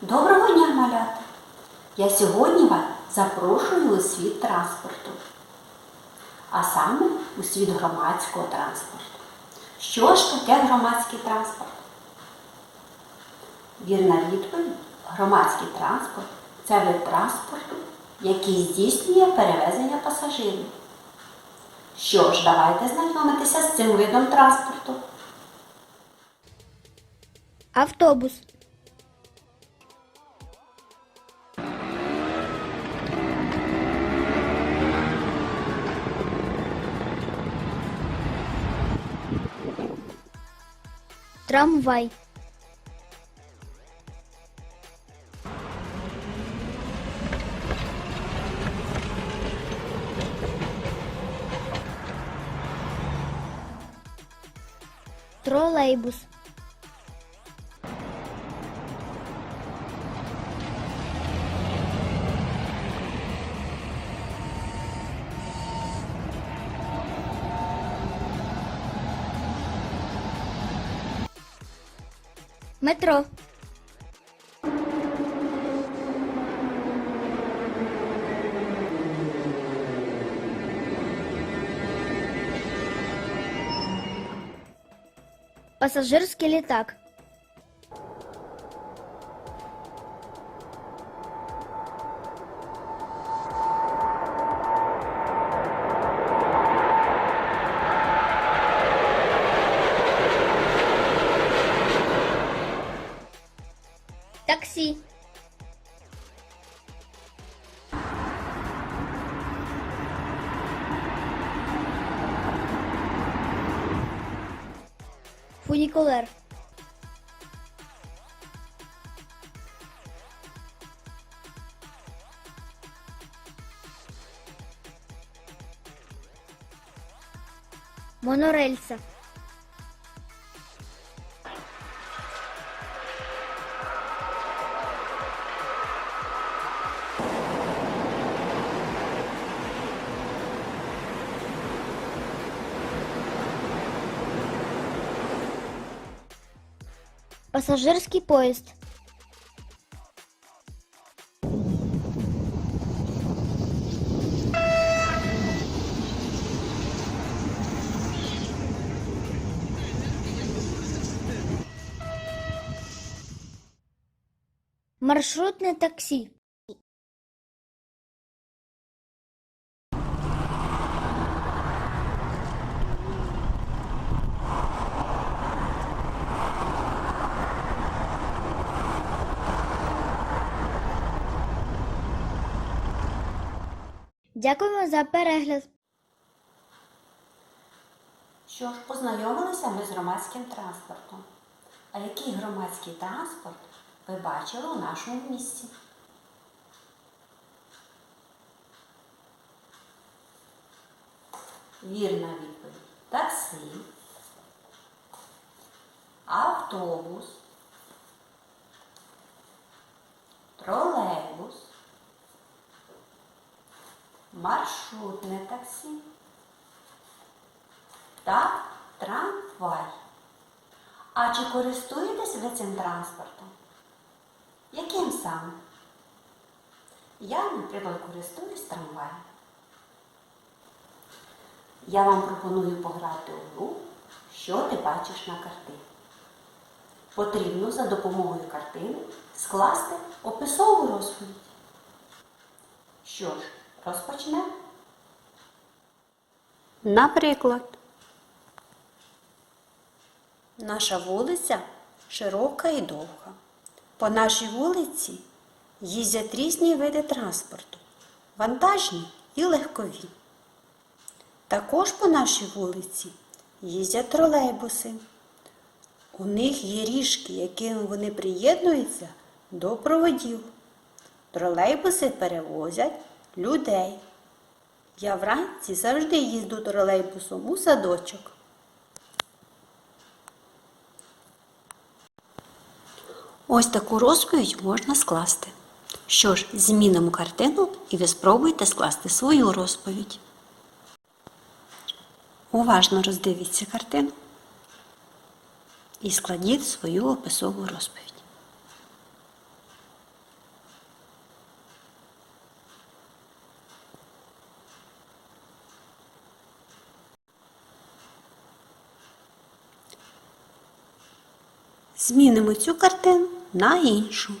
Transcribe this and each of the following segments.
Доброго дня, малята! Я сьогодні вас запрошую у світ транспорту, а саме у світ громадського транспорту. Що ж таке громадський транспорт? Вірна відповідь громадський транспорт це вид транспорту, який здійснює перевезення пасажирів. Що ж, давайте знайомитися з цим видом транспорту. Автобус. Трамвай. Тролейбус. Метро. Пассажирский літак. Таксі. Фунікулер. Монорельса. Пассажирский поезд. Маршрутное такси. Дякуємо за перегляд. Що ж, познайомилися ми з громадським транспортом. А який громадський транспорт ви бачили у нашому місті? Вірна відповідь. Таксі, автобус, тролейбус, маршрутне таксі та трамвай. А чи користуєтесь ви цим транспортом? Яким саме? Я, наприклад, користуюсь трамваєм. Я вам пропоную пограти у гру, що ти бачиш на картині. Потрібно за допомогою картини скласти описову розповідь. Що ж, розпочнемо? Наприклад, наша вулиця широка і довга. По нашій вулиці їздять різні види транспорту вантажні і легкові. Також по нашій вулиці їздять тролейбуси. У них є ріжки, якими вони приєднуються до проводів. Тролейбуси перевозять людей. Я вранці завжди їзду тролейбусом у садочок. Ось таку розповідь можна скласти. Що ж, змінимо картину і ви спробуйте скласти свою розповідь. Уважно роздивіться картину і складіть свою описову розповідь. Змінимо цю картину на іншу.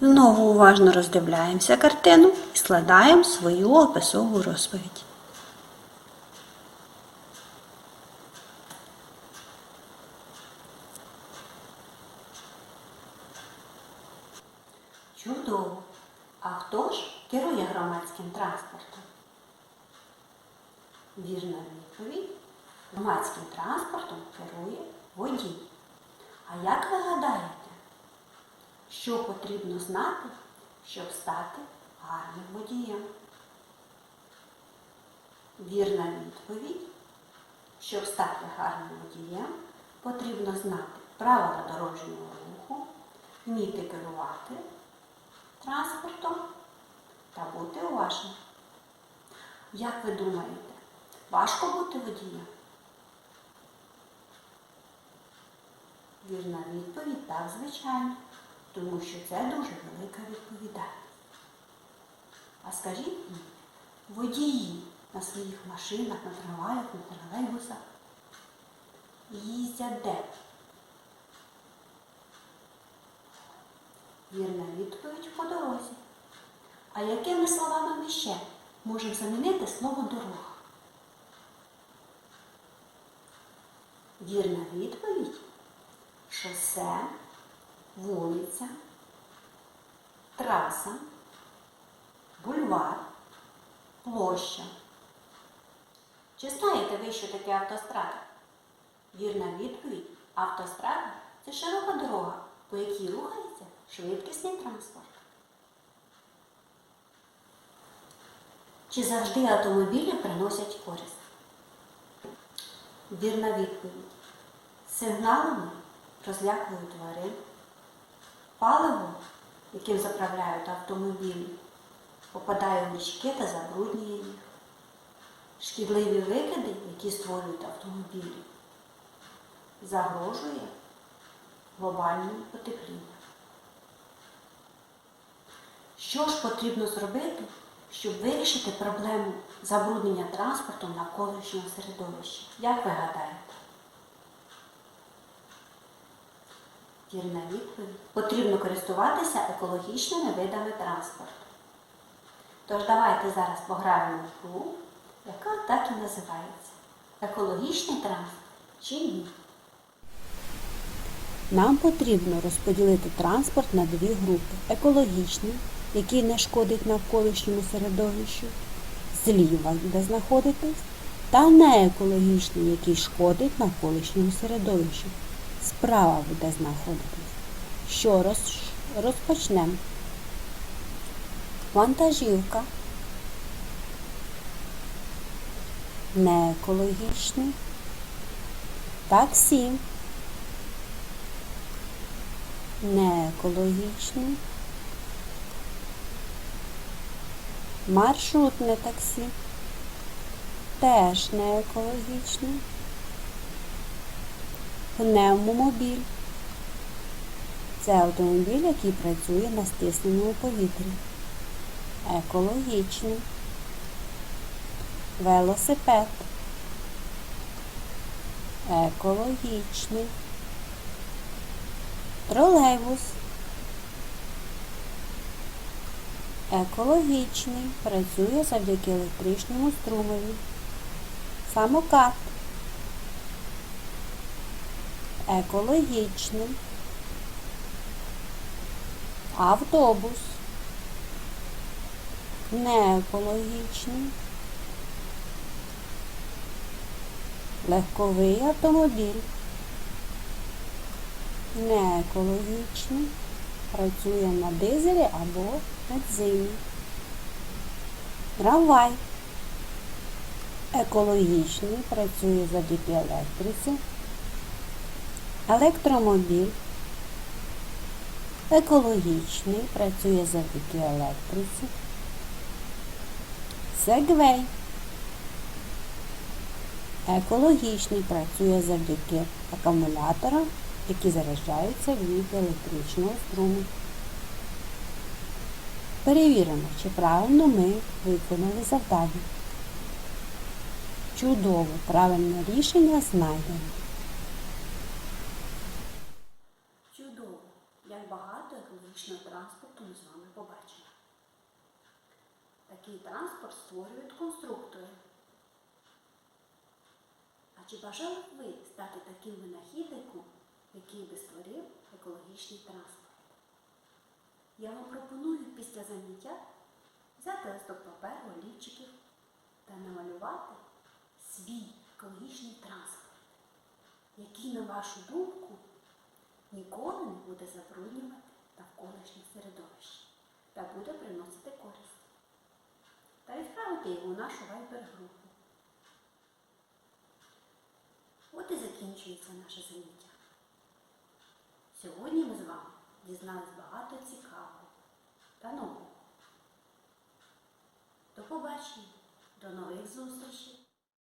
Знову уважно роздивляємося картину і складаємо свою описову розповідь. Чудово! А хто ж керує громадським транспортом? Вірна відповідь. Громадським транспортом керує водій. А як ви гадаєте, що потрібно знати, щоб стати гарним водієм? Вірна відповідь. Щоб стати гарним водієм, потрібно знати правила дорожнього руху, вміти керувати транспортом та бути уважним. Як ви думаєте, важко бути водієм? Вірна відповідь так, звичайно, тому що це дуже велика відповідальність. А скажіть мені, водії на своїх машинах, на трамваях, на тролейбусах їздять де? Вірна відповідь по дорозі. А якими словами ми ще можемо замінити слово дорога? Вірна відповідь шосе, вулиця, траса, бульвар, площа. Чи знаєте ви, що таке автострада? Вірна відповідь автострада це широка дорога, по якій рухається швидкісний транспорт. Чи завжди автомобілі приносять користь? Вірна відповідь. Сигналами розлякують тварин, паливо, яким заправляють автомобілі, попадає в річки та забруднює їх. Шкідливі викиди, які створюють автомобілі, загрожує глобальному потеплінню. Що ж потрібно зробити, щоб вирішити проблему забруднення транспортом навколишнього середовища? Як ви гадаєте? Вірна відповідь. Потрібно користуватися екологічними видами транспорту. Тож давайте зараз пограємо в гру, яка так і називається. Екологічний транспорт чи ні? Нам потрібно розподілити транспорт на дві групи: екологічний, який не шкодить навколишньому середовищу, зліва, де знаходитесь, та неекологічний, який шкодить навколишньому середовищу. Справа буде знаходитись. Що роз... розпочнемо? Вантажівка. Неекологічний. Таксі. Неекологічний. Маршрутне таксі. Теж неекологічний. Пневмомобіль. Це автомобіль, який працює на стисненому повітрі. Екологічний. Велосипед. Екологічний. Тролейбус. Екологічний. Працює завдяки електричному струмові. Самокат. Екологічний. Автобус. Неекологічний. Легковий автомобіль. Неекологічний. Працює на дизелі або бензині. Трамвай. Екологічний. Працює завдяки електриці. Електромобіль. Екологічний. Працює завдяки електриці. Сегвей. Екологічний працює завдяки акумуляторам, які заряджаються від електричного струму. Перевіримо, чи правильно ми виконали завдання. Чудово, правильне рішення знайдено. Чудово! Як багато екологічного транспорту ми з вами побачили. Такий транспорт створюють конструктори. А чи бажали б ви стати таким винахідником, який би створив екологічний транспорт? Я вам пропоную після заняття взяти листок паперу, олівчиків та намалювати свій екологічний транспорт, який, на вашу думку, ніколи не буде забруднювати навколишнє середовище та буде приносити його у нашу вайбер-групу. От і закінчується наше заняття. Сьогодні ми з вами дізнались багато цікавого та нового. До побачення, до нових зустрічей!